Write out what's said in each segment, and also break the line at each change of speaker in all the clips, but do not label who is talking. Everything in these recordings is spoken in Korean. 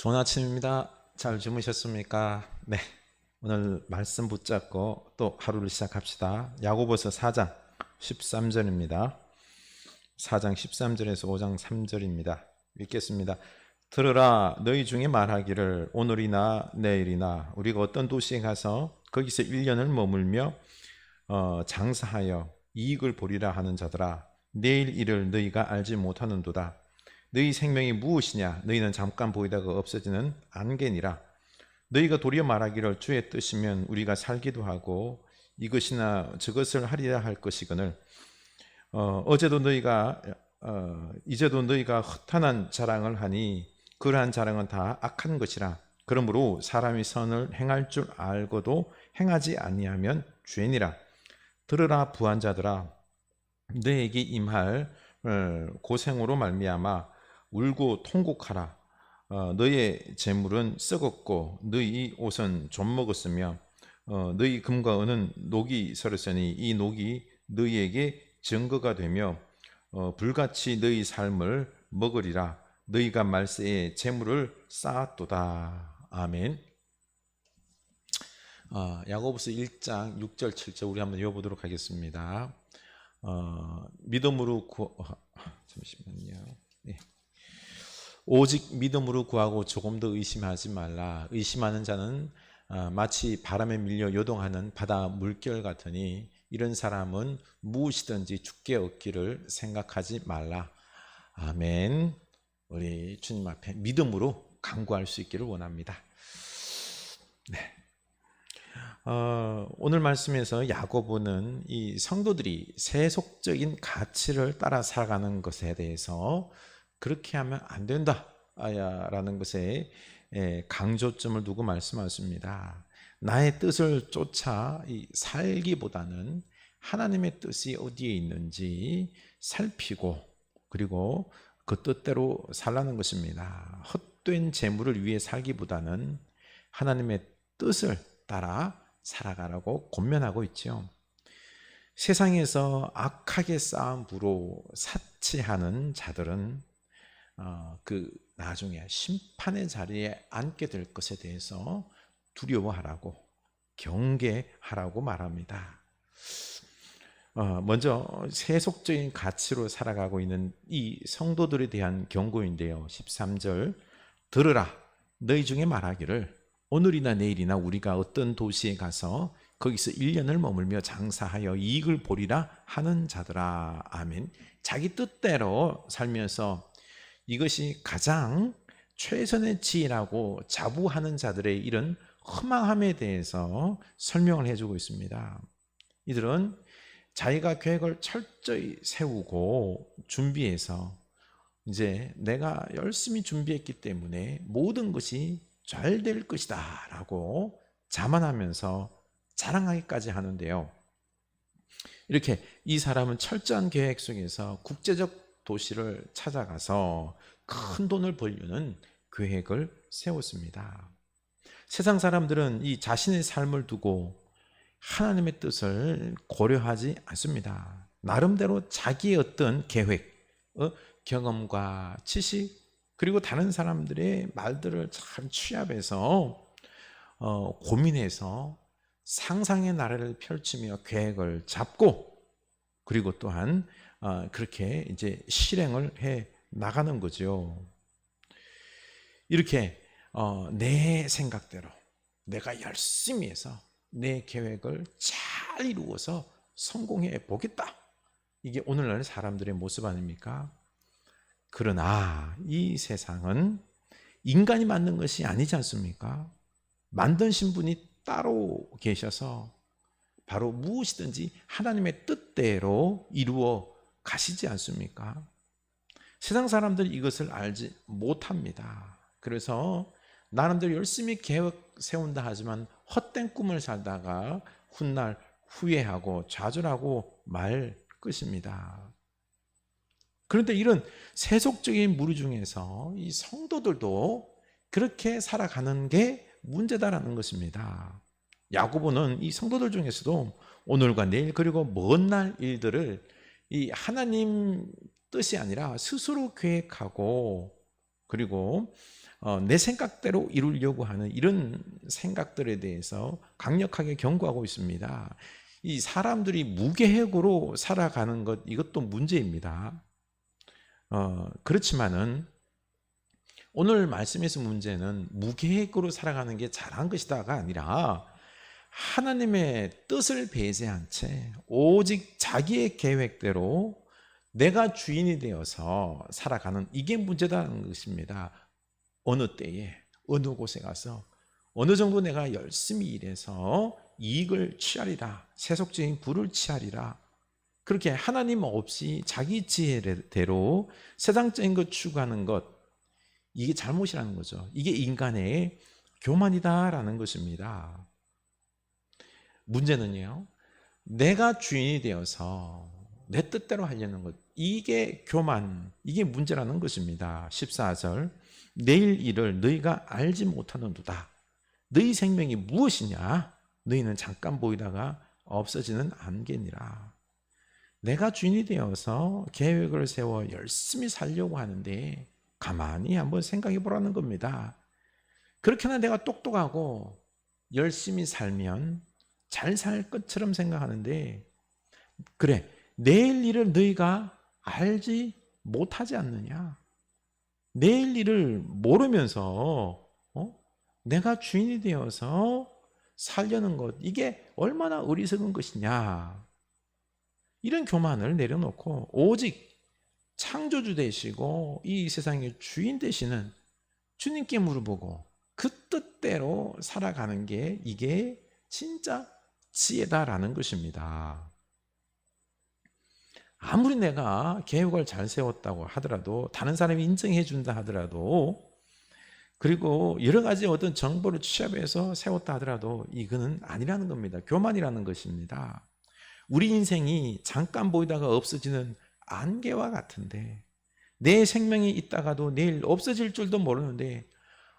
좋은 아침입니다. 잘 주무셨습니까? 네. 오늘 말씀 붙잡고 또 하루를 시작합시다. 야고보서 4장 13절입니다. 4장 13절에서 5장 3절입니다. 읽겠습니다. 들으라 너희 중에 말하기를 오늘이나 내일이나 우리가 어떤 도시에 가서 거기서 1년을 머물며 어, 장사하여 이익을 보리라 하는 자들아 내일 일을 너희가 알지 못하는도다 너희 생명이 무엇이냐? 너희는 잠깐 보이다가 없어지는 안개니라. 너희가 도리어 말하기를 주의 뜻이면 우리가 살기도 하고 이것이나 저것을 하리라 할 것이거늘. 어, 어제도 너희가 어, 이제도 너희가 허탄한 자랑을 하니 그러한 자랑은 다 악한 것이라. 그러므로 사람이 선을 행할 줄 알고도 행하지 아니하면 죄니라. 들으라 부한 자들아. 너에게 임할 어, 고생으로 말미암아 울고 통곡하라 어, 너의 재물은 썩었고 너희 옷은 좀 먹었으며 어, 너희 금과 은은 녹이 서렸으니 이 녹이 너희에게 증거가 되며 어, 불같이 너희 삶을 먹으리라 너희가 말세에 재물을 쌓았도다 아멘 어, 야고보서 1장 6절 7절 우리 한번 읽어보도록 하겠습니다. 어, 믿음으로 구 어, 잠시만요. 네. 오직 믿음으로 구하고 조금 더 의심하지 말라. 의심하는 자는 어, 마치 바람에 밀려 요동하는 바다 물결 같으니 이런 사람은 무엇이든지 죽게 얻기를 생각하지 말라. 아멘. 우리 주님 앞에 믿음으로 강구할 수 있기를 원합니다. 네. 어, 오늘 말씀에서 야고보는 이 성도들이 세속적인 가치를 따라 살아가는 것에 대해서 그렇게 하면 안 된다라는 것에 예, 강조점을 두고 말씀하십니다. 나의 뜻을 쫓아 살기보다는 하나님의 뜻이 어디에 있는지 살피고 그리고 그 뜻대로 살라는 것입니다. 헛된 재물을 위해 살기보다는 하나님의 뜻을 따라 살아가라고 권면하고 있죠. 세상에서 악하게 쌓은 부로 사치하는 자들은 어, 그 나중에 심판의 자리에 앉게 될 것에 대해서 두려워하라고 경계하라고 말합니다. 어, 먼저 세속적인 가치로 살아가고 있는 이 성도들에 대한 경고인데요. 13절 들으라 너희 중에 말하기를 오늘이나 내일이나 우리가 어떤 도시에 가서 거기서 1년을 머물며 장사하여 이익을 보리라 하는 자들아. 아멘. 자기 뜻대로 살면서 이것이 가장 최선의 지혜라고 자부하는 자들의 이런 허망함에 대해서 설명을 해주고 있습니다. 이들은 자기가 계획을 철저히 세우고 준비해서 이제 내가 열심히 준비했기 때문에 모든 것이 잘 될 것이다 라고 자만하면서 자랑하기까지 하는데요. 이렇게 이 사람은 철저한 계획 속에서 국제적 도시를 찾아가서 큰 돈을 벌려는 계획을 세웠습니다. 세상 사람들은 이 자신의 삶을 두고 하나님의 뜻을 고려하지 않습니다. 나름대로 자기의 어떤 계획, 어, 경험과 지식, 그리고 다른 사람들의 말들을 잘 취합해서 어, 고민해서 상상의 나라를 펼치며 계획을 잡고 그리고 또한 어, 그렇게 이제 실행을 해 나가는 거죠. 이렇게 어, 내 생각대로 내가 열심히 해서 내 계획을 잘 이루어서 성공해 보겠다. 이게 오늘날 사람들의 모습 아닙니까? 그러나 이 세상은 인간이 만든 것이 아니지 않습니까? 만드신 분이 따로 계셔서 바로 무엇이든지 하나님의 뜻대로 이루어 가시지 않습니까? 세상 사람들 이것을 알지 못합니다. 그래서 나름대로 열심히 계획 세운다 하지만 헛된 꿈을 살다가 훗날 후회하고 좌절하고 말 것입니다. 그런데 이런 세속적인 무리 중에서 이 성도들도 그렇게 살아가는 게 문제다라는 것입니다. 야고보는 이 성도들 중에서도 오늘과 내일 그리고 먼 날 일들을 이 하나님 뜻이 아니라 스스로 계획하고 그리고 어, 내 생각대로 이루려고 하는 이런 생각들에 대해서 강력하게 경고하고 있습니다. 이 사람들이 무계획으로 살아가는 것 이것도 문제입니다. 어, 그렇지만은 오늘 말씀에서 문제는 무계획으로 살아가는 게 잘한 것이다가 아니라 하나님의 뜻을 배제한 채 오직 자기의 계획대로 내가 주인이 되어서 살아가는 이게 문제다는 것입니다. 어느 때에 어느 곳에 가서 어느 정도 내가 열심히 일해서 이익을 취하리라 세속적인 부를 취하리라 그렇게 하나님 없이 자기 지혜대로 세상적인 것 추구하는 것 이게 잘못이라는 거죠. 이게 인간의 교만이다라는 것입니다. 문제는요. 내가 주인이 되어서 내 뜻대로 하려는 것 이게 교만 이게 문제라는 것입니다. 14절 내일 일을 너희가 알지 못하는 도다. 너희 생명이 무엇이냐? 너희는 잠깐 보이다가 없어지는 안개니라. 내가 주인이 되어서 계획을 세워 열심히 살려고 하는데 가만히 한번 생각해 보라는 겁니다. 그렇게나 내가 똑똑하고 열심히 살면 잘 살 것처럼 생각하는데 그래 내일 일을 너희가 알지 못하지 않느냐? 내일 일을 모르면서 어? 내가 주인이 되어서 살려는 것 이게 얼마나 어리석은 것이냐? 이런 교만을 내려놓고 오직 창조주 되시고 이 세상의 주인 되시는 주님께 물어보고 그 뜻대로 살아가는 게 이게 진짜 지혜다라는 것입니다. 아무리 내가 계획을 잘 세웠다고 하더라도 다른 사람이 인정해 준다 하더라도 그리고 여러 가지 어떤 정보를 취합해서 세웠다 하더라도 이거는 아니라는 겁니다. 교만이라는 것입니다. 우리 인생이 잠깐 보이다가 없어지는 안개와 같은데 내 생명이 있다가도 내일 없어질 줄도 모르는데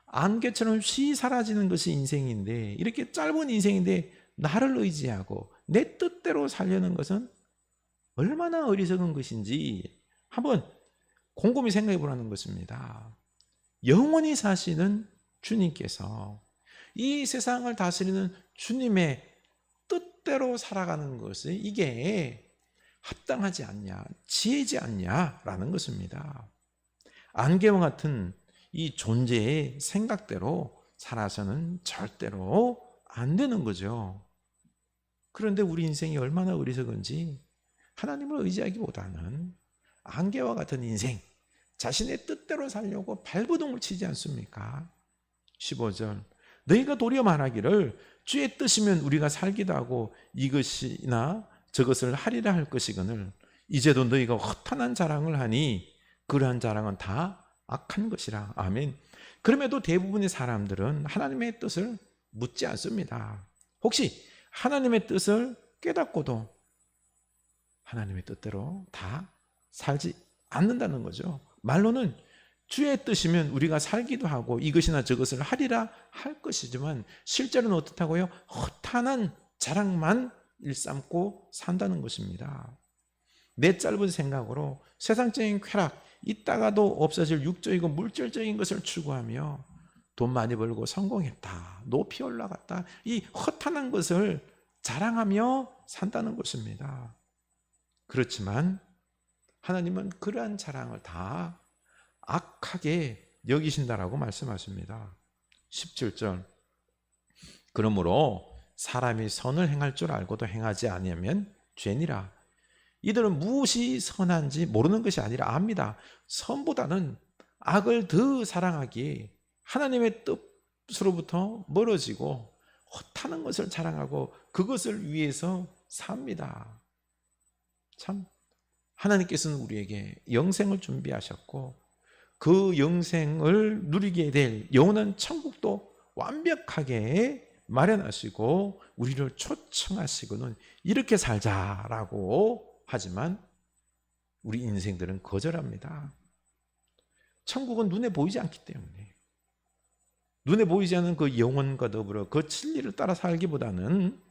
안개처럼 쉬 사라지는 것이 인생인데 이렇게 짧은 인생인데 나를 의지하고 내 뜻대로 살려는 것은 얼마나 어리석은 것인지 한번 곰곰이 생각해 보라는 것입니다. 영원히 사시는 주님께서 이 세상을 다스리는 주님의 뜻대로 살아가는 것이 이게 합당하지 않냐, 지혜지 않냐라는 것입니다. 안개와 같은 이 존재의 생각대로 살아서는 절대로 안 되는 거죠. 그런데 우리 인생이 얼마나 어리석은지 하나님을 의지하기보다는 안개와 같은 인생, 자신의 뜻대로 살려고 발버둥을 치지 않습니까? 15절. 너희가 도리어 말하기를 주의 뜻이면 우리가 살기도 하고 이것이나 저것을 하리라 할 것이거늘 이제도 너희가 허탄한 자랑을 하니 그러한 자랑은 다 악한 것이라. 아멘. 그럼에도 대부분의 사람들은 하나님의 뜻을 묻지 않습니다. 혹시 하나님의 뜻을 깨닫고도 하나님의 뜻대로 다 살지 않는다는 거죠. 말로는 주의 뜻이면 우리가 살기도 하고 이것이나 저것을 하리라 할 것이지만 실제로는 어떻다고요? 허탄한 자랑만 일삼고 산다는 것입니다. 내 짧은 생각으로 세상적인 쾌락, 있다가도 없어질 육적이고 물질적인 것을 추구하며 돈 많이 벌고 성공했다, 높이 올라갔다, 이 허탄한 것을 자랑하며 산다는 것입니다. 그렇지만 하나님은 그러한 자랑을 다 악하게 여기신다라고 말씀하십니다. 17절. 그러므로 사람이 선을 행할 줄 알고도 행하지 아니하면 죄니라. 이들은 무엇이 선한지 모르는 것이 아니라 압니다. 선보다는 악을 더 사랑하기 하나님의 뜻으로부터 멀어지고 허타는 것을 자랑하고 그것을 위해서 삽니다. 참 하나님께서는 우리에게 영생을 준비하셨고 그 영생을 누리게 될 영원한 천국도 완벽하게 마련하시고 우리를 초청하시고는 이렇게 살자라고 하지만 우리 인생들은 거절합니다. 천국은 눈에 보이지 않기 때문에 눈에 보이지 않는 그 영혼과 더불어 그 진리를 따라 살기보다는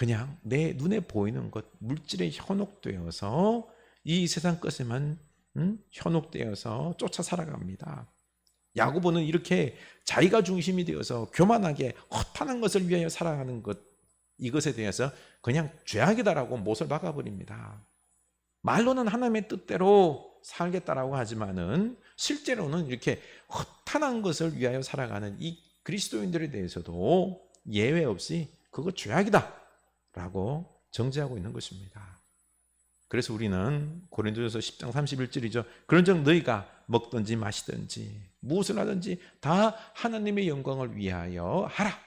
그냥 내 눈에 보이는 것, 물질에 현혹되어서 이 세상 것에만 음? 현혹되어서 쫓아 살아갑니다. 야고보는 이렇게 자기가 중심이 되어서 교만하게 허탄한 것을 위하여 살아가는 것 이것에 대해서 그냥 죄악이다라고 못을 박아버립니다. 말로는 하나님의 뜻대로 살겠다라고 하지만은 실제로는 이렇게 허탄한 것을 위하여 살아가는 이 그리스도인들에 대해서도 예외 없이 그거 죄악이다 라고 정죄하고 있는 것입니다. 그래서 우리는 고린도전서 10장 31절이죠. 그런즉 너희가 먹든지 마시든지 무엇을 하든지 다 하나님의 영광을 위하여 하라.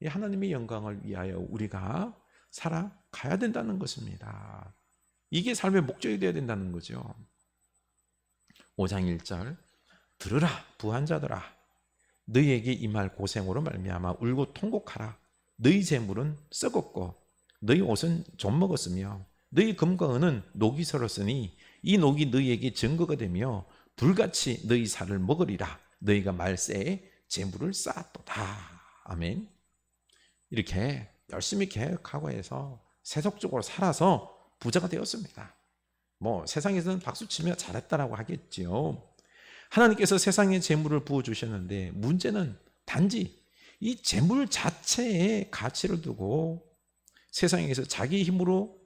이 하나님의 영광을 위하여 우리가 살아가야 된다는 것입니다. 이게 삶의 목적이 되어야 된다는 거죠. 5장 1절 들으라 부한 자들아 너희에게 임할 고생으로 말미암아 울고 통곡하라 너희 재물은 썩었고 너희 옷은 좀 먹었으며 너희 금과 은은 녹이 설었으니 이 녹이 너희에게 증거가 되며 불같이 너희 살을 먹으리라 너희가 말세에 재물을 쌓았도다 아멘 이렇게 열심히 계획하고 해서 세속적으로 살아서 부자가 되었습니다. 뭐 세상에서는 박수 치며 잘했다라고 하겠지요. 하나님께서 세상에 재물을 부어 주셨는데 문제는 단지 이 재물 자체에 가치를 두고 세상에서 자기 힘으로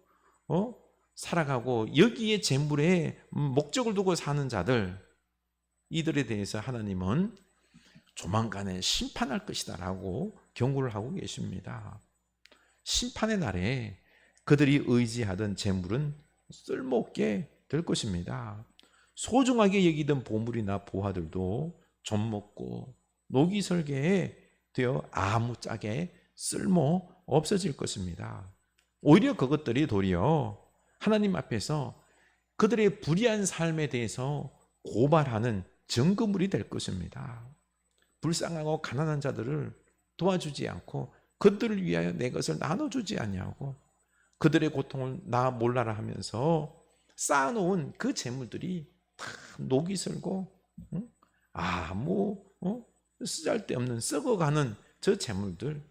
어? 살아가고 여기에 재물에 목적을 두고 사는 자들 이들에 대해서 하나님은 조만간에 심판할 것이다라고 경고를 하고 계십니다. 심판의 날에 그들이 의지하던 재물은 쓸모없게 될 것입니다. 소중하게 여기던 보물이나 보화들도 좀 먹고 녹이 설계에 되어 아무짝에 쓸모 없어질 것입니다. 오히려 그것들이 도리어 하나님 앞에서 그들의 불의한 삶에 대해서 고발하는 증거물이 될 것입니다. 불쌍하고 가난한 자들을 도와주지 않고 그들을 위하여 내 것을 나눠주지 않냐고 그들의 고통을 나 몰라라 하면서 쌓아놓은 그 재물들이 다 녹이 슬고 응? 아무 어? 쓰잘데없는 썩어가는 저 재물들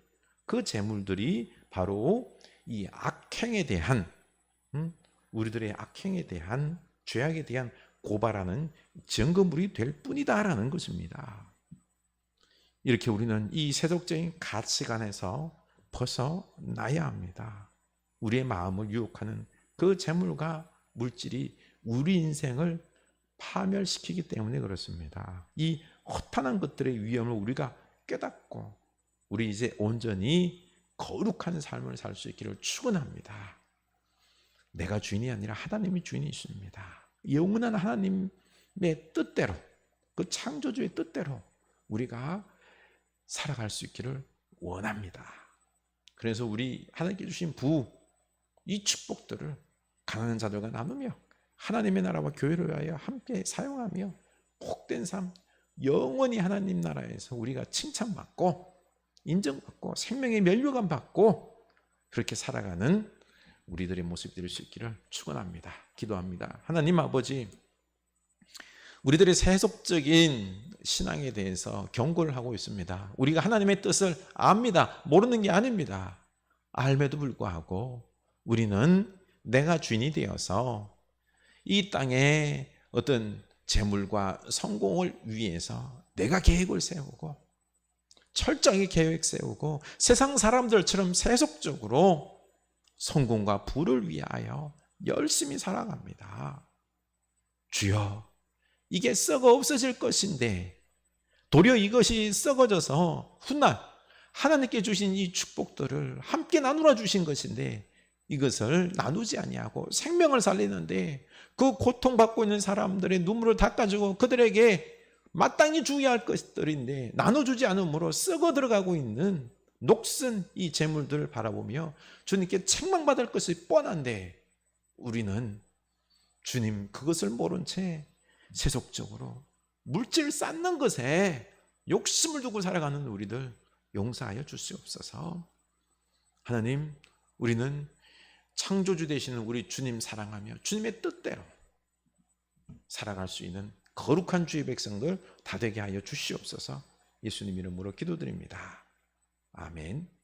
그 재물들이 바로 이 악행에 대한 응? 우리들의 악행에 대한 죄악에 대한 고발하는 증거물이 될 뿐이다라는 것입니다. 이렇게 우리는 이 세속적인 가치관에서 벗어나야 합니다. 우리의 마음을 유혹하는 그 재물과 물질이 우리 인생을 파멸시키기 때문에 그렇습니다. 이 허탄한 것들의 위험을 우리가 깨닫고 우리 이제 온전히 거룩한 삶을 살 수 있기를 축원합니다. 내가 주인이 아니라 하나님이 주인이십니다. 영원한 하나님의 뜻대로 그 창조주의 뜻대로 우리가 살아갈 수 있기를 원합니다. 그래서 우리 하나님께 주신 부, 이 축복들을 가난한 자들과 나누며 하나님의 나라와 교회를 위하여 함께 사용하며 복된 삶, 영원히 하나님 나라에서 우리가 칭찬받고 인정받고 생명의 멸류관 받고 그렇게 살아가는 우리들의 모습이 될 수 있기를 축원합니다. 기도합니다. 하나님 아버지 우리들의 세속적인 신앙에 대해서 경고를 하고 있습니다. 우리가 하나님의 뜻을 압니다. 모르는 게 아닙니다. 알매도 불구하고 우리는 내가 주인이 되어서 이 땅에 어떤 재물과 성공을 위해서 내가 계획을 세우고 철저하게 계획 세우고 세상 사람들처럼 세속적으로 성공과 부를 위하여 열심히 살아갑니다. 주여, 이게 썩어 없어질 것인데 도리어 이것이 썩어져서 훗날 하나님께 주신 이 축복들을 함께 나누어 주신 것인데 이것을 나누지 아니하고 생명을 살리는데 그 고통받고 있는 사람들의 눈물을 닦아주고 그들에게 마땅히 주어야 할 것들인데 나눠주지 않으므로 썩어 들어가고 있는 녹슨 이 재물들을 바라보며 주님께 책망받을 것이 뻔한데 우리는 주님 그것을 모른 채 세속적으로 물질 쌓는 것에 욕심을 두고 살아가는 우리들 용서하여 주시옵소서. 하나님, 우리는 창조주 되시는 우리 주님 사랑하며 주님의 뜻대로 살아갈 수 있는 거룩한 주의 백성들 다 되게 하여 주시옵소서. 예수님 이름으로 기도드립니다. 아멘.